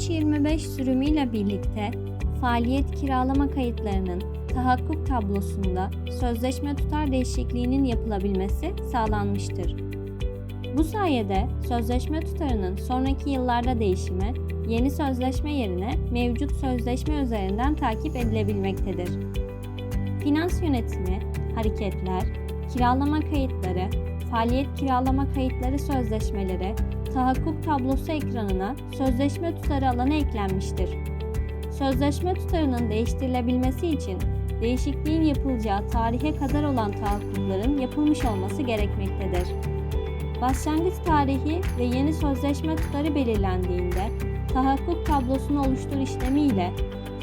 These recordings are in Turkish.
sürümüyle birlikte faaliyet kiralama kayıtlarının tahakkuk tablosunda sözleşme tutar değişikliğinin yapılabilmesi sağlanmıştır. Bu sayede sözleşme tutarının sonraki yıllarda değişimi yeni sözleşme yerine mevcut sözleşme üzerinden takip edilebilmektedir. Finans yönetimi, hareketler, kiralama kayıtları, faaliyet kiralama kayıtları sözleşmeleri, tahakkuk tablosu ekranına sözleşme tutarı alanı eklenmiştir. Sözleşme tutarının değiştirilebilmesi için değişikliğin yapılacağı tarihe kadar olan tahakkukların yapılmış olması gerekmektedir. Başlangıç tarihi ve yeni sözleşme tutarı belirlendiğinde tahakkuk tablosunu oluştur işlemiyle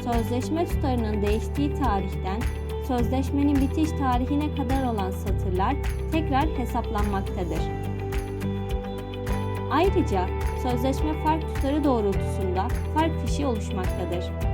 sözleşme tutarının değiştiği tarihten sözleşmenin bitiş tarihine kadar olan satırlar tekrar hesaplanmaktadır. Ayrıca sözleşme fark tutarı doğrultusunda fark fişi oluşmaktadır.